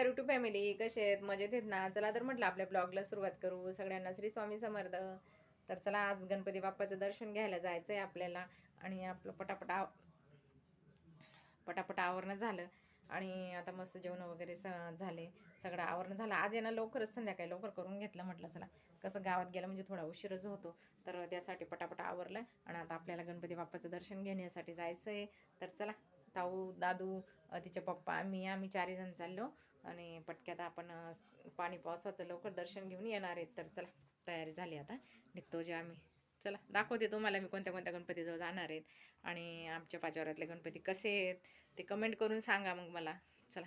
नमस्कार YouTube family कसे आहेत? मजेत आहेत ना? चला तर म्हटलं आपल्या ब्लॉगला सुरुवात करू. सगळ्यांना श्री स्वामी समर्थ. तर चला आज गणपती बाप्पाचं दर्शन घ्यायला जायचं आहे आपल्याला. आणि आपलं पटापट पटापट आवरणं झालं. आणि आता मस्त जेवण वगैरे स झाले. सगळं आवरणं झालं. आज येणं लवकरच संध्याकाळी लवकर करून घेतलं म्हटलं चला. कसं गावात गेलं म्हणजे थोडा उशीरच होतो. तर त्यासाठी पटापट आवरलं. आणि आता आपल्याला गणपती बाप्पाचं दर्शन घेण्यासाठी जायचं आहे तर चला. ताऊ दादू तिचे पप्पा मी आम्ही चारही जण चाललो आणि पटक्यात आपण पाणी पावसाचं लवकर दर्शन घेऊन येणार आहेत. तर चला तयारी झाली आता. निघतो जे आम्ही. चला दाखवते तुम्हाला मी कोणत्या कोणत्या गणपतीजवळ जाणार आहेत आणि आमच्या पाचोऱ्यातले गणपती कसे आहेत ते कमेंट करून सांगा मग मला. चला.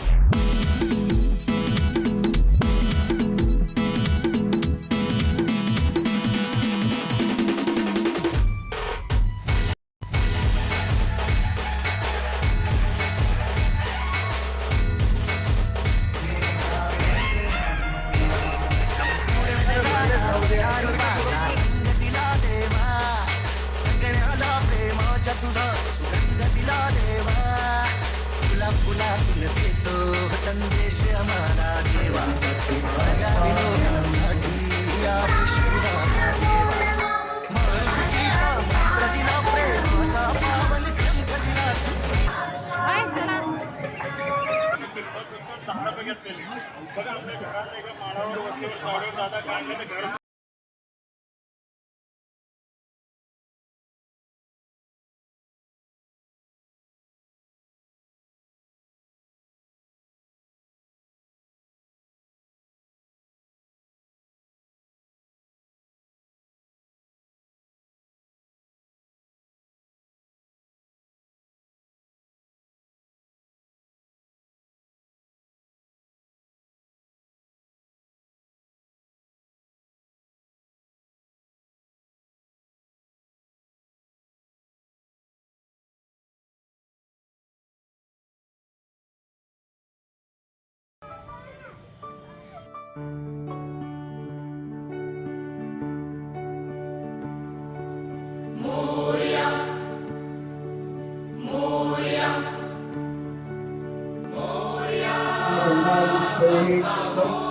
फुला फुला फुल देतो संदेश आम्हाला देवा. सगळ्या लोकांसाठी तुझा हा देवा. माणुसकीचा मंत्र दिला प्रेमाचा पावन ग्रंथ दिला बाय चला दहा रुपये घेतलेली बघा आपल्या घरात एका माळावर वस्तीवर सावळीवर दादा काढले तर घर Moria, Moria, Moria, Moriam,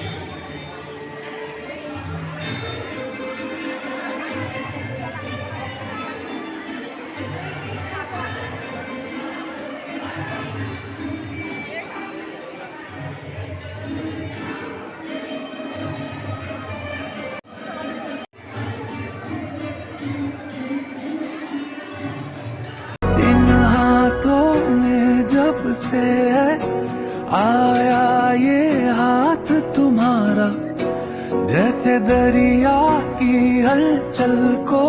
जैसे दरिया की हलचल को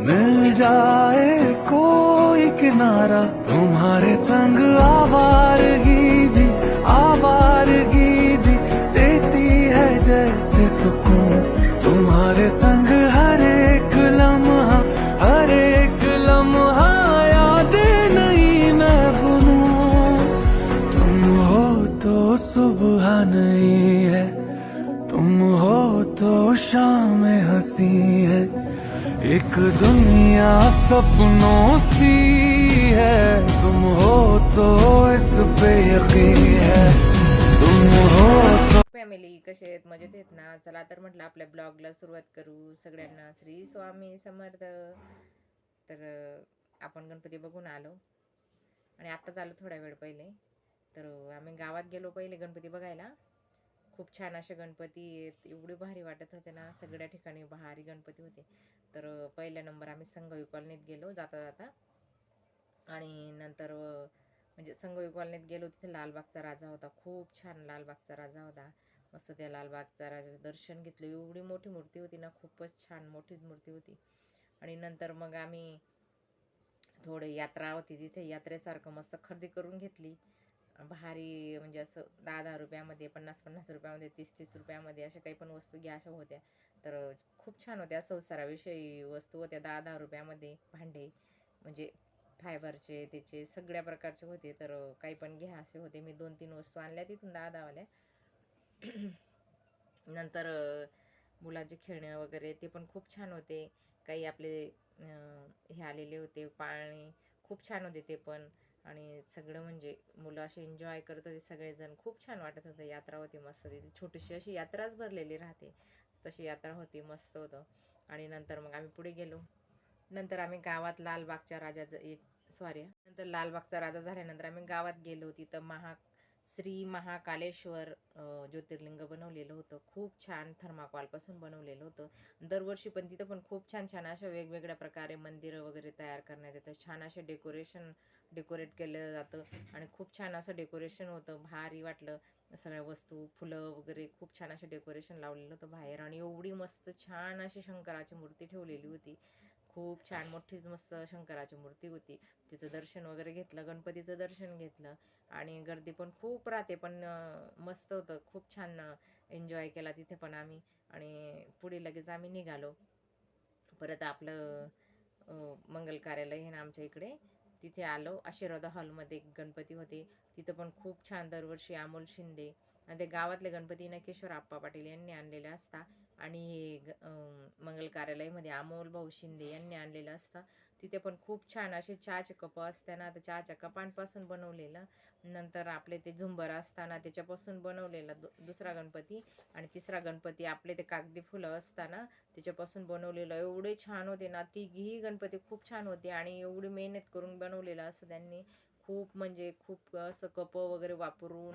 मिल जाए कोई किनारा। तुम्हारे संग आवारगी भी आवारगी भी देती है जैसे सुकून। तुम्हारे संग सी है। एक दुनिया सपनों सी है। तुम हो तो इस पे यकीन है। तुम हो तो फॅमिली कसे आहेत? मजेत आहेत ना? चला तर म्हटलं आपल्या ब्लॉगला सुरुवात करू. सगळ्यांना श्री स्वामी समर्थ. तर आपण गणपती बघून आलो. आणि आत्ताच आलो थोड्या वेळ पहिले. तर आम्ही गावात गेलो पहिले गणपती बघायला. खूप छान असे गणपती आहेत एवढे भारी वाटत होते ना सगळ्या ठिकाणी भारी गणपती होते. तर पहिल्या पहिला नंबर आम्ही संघवी कॉलनीत गेलो जाता जाता. आणि नंतर म्हणजे संघवी कॉलनीत गेलो तिथे लालबागचा राजा होता. खूप छान लालबागचा राजा होता. मस्त त्या लालबागचा राजाचं दर्शन घेतलं. एवढी मोठी मूर्ती होती ना खूपच छान मोठीच मूर्ती होती. आणि नंतर मग आम्ही थोडे यात्रा होती तिथे यात्रेसारखं मस्त खरेदी करून घेतली. भारी म्हणजे असं दहा दहा रुपयामध्ये पन्नास पन्नास रुपयामध्ये तीस तीस रुपयामध्ये अशा काही पण वस्तू घ्या अशा होत्या. तर खूप छान होत्या संसाराविषयी वस्तू होत्या दहा दहा रुपयामध्ये भांडे म्हणजे फायबरचे त्याचे सगळ्या प्रकारचे होते. तर काही पण घ्या असे होते. मी दोन तीन वस्तू आणल्या तिथून दहा दहावाल्या नंतर मुलांचे खेळणं वगैरे ते पण खूप छान होते. काही आपले हे आलेले होते पाळणे. खूप छान होते ते पण. आणि सगळं म्हणजे मुलं असे एन्जॉय करत होते सगळेजण खूप छान वाटत होतं. यात्रा होती मस्त. तिथे छोटीशी अशी यात्राच भरलेली राहते. तशी यात्रा होती मस्त होतं. आणि नंतर मग आम्ही पुढे गेलो. नंतर आम्ही गावात लालबागच्या राजा सॉरी नंतर लालबागचा राजा झाल्यानंतर आम्ही गावात गेलो. तिथं महा श्री महाकालेश्वर ज्योतिर्लिंग बनवलेलं होतं. खूप छान थर्माकॉलपासून बनवलेलं होतं. दरवर्षी पण तिथं पण खूप छान छान अशा वेगवेगळ्या प्रकारे मंदिरं वगैरे तयार करण्यात येतं छान असे डेकोरेशन डेकोरेट केलं जातं आणि खूप छान असं डेकोरेशन होतं. भारी वाटलं. सगळ्या वस्तू फुलं वगैरे खूप छान असे डेकोरेशन लावलेलं होतं बाहेर आणि एवढी मस्त छान अशी शंकराची मूर्ती ठेवलेली होती. खूप छान मोठीच मस्त शंकराची मूर्ती होती. तिचं दर्शन वगैरे घेतलं गणपतीचं दर्शन घेतलं आणि गर्दी पण खूप राहते. पण मस्त होतं. खूप छान एन्जॉय केला तिथे पण आम्ही आणि पुढे लगेच आम्ही निघालो. परत आपलं मंगल कार्यालय हे ना आमच्या इकडे. तिथे आलो. आशीर्वाद हॉलमध्ये गणपती होते. तिथं पण खूप छान दरवर्षी अमोल शिंदे आणि ते गावातले गणपती नकेश्वर आप्पा पाटील यांनी आणलेले असता. आणि हे ग- मंगल कार्यालयमध्ये अमोल भाऊ शिंदे यांनी आणलेलं असतं. तिथे पण खूप छान असे चहाचे कप असताना तर चहाच्या कपांपासून बनवलेलं. नंतर आपले ते झुंबर असताना त्याच्यापासून बनवलेला दु- दुसरा गणपती. आणि तिसरा गणपती आपले ते कागदी फुलं असताना त्याच्यापासून बनवलेलं. एवढे छान होते ना तिघी गणपती खूप छान होते आणि एवढी मेहनत करून बनवलेलं असं त्यांनी खूप म्हणजे खूप असं कप वगैरे वापरून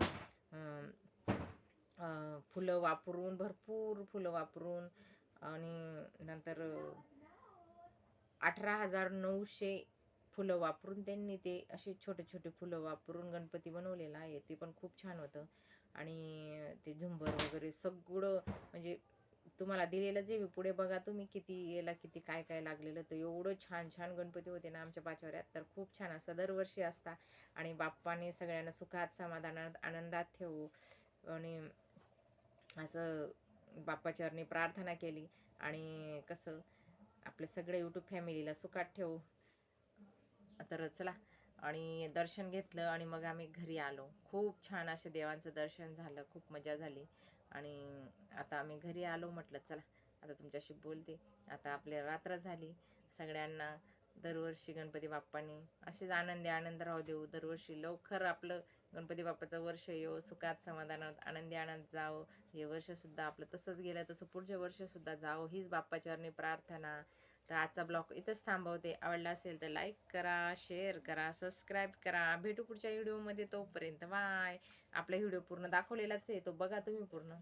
फुलं वापरून भरपूर फुलं वापरून आणि नंतर अठरा हजार नऊशे फुलं वापरून त्यांनी ते असे छोटे छोटे फुलं वापरून गणपती बनवलेला आहे. ते पण खूप छान होतं. आणि ते झुंबर वगैरे सगळं म्हणजे तुम्हाला दिलेलं जे पुढे बघा तुम्ही किती याला किती काय काय लागलेलं तर एवढं छान छान गणपती होते ना आमच्या पाचवऱ्यात तर खूप छान असता दरवर्षी असता. आणि बाप्पाने सगळ्यांना सुखात समाधानात आनंदात ठेवू. आणि असं बाप्पाच्यावरनी प्रार्थना केली आणि कसं आपले सगळे यूट्यूब फॅमिलीला सुखात ठेवू. तर चला. आणि दर्शन घेतलं आणि मग आम्ही घरी आलो. खूप छान असे देवांचं दर्शन झालं. खूप मजा झाली. आणि आता आम्ही घरी आलो म्हटलं चला. आता तुमच्याशी बोलते. आता आपल्या रात्र झाली. सगळ्यांना दरवर्षी गणपती बाप्पांनी असेच आनंदी आनंद राहू देऊ. दरवर्षी लवकर आपलं गणपती बाप्पाचं वर्ष येऊ सुखात समाधानात आनंदी आनंद जाओ हे वर्षसुद्धा आपलं तसंच गेलं तसं पुढच्या वर्षसुद्धा जाओ हीच बाप्पाचरणी प्रार्थना. तर आजचा ब्लॉग इथंच थांबवते. आवडला असेल तर लाईक करा शेअर करा सबस्क्राईब करा. भेटू पुढच्या व्हिडिओमध्ये तोपर्यंत. बाय आपला व्हिडिओ पूर्ण दाखवलेलाच आहे. तो बघा तुम्ही पूर्ण.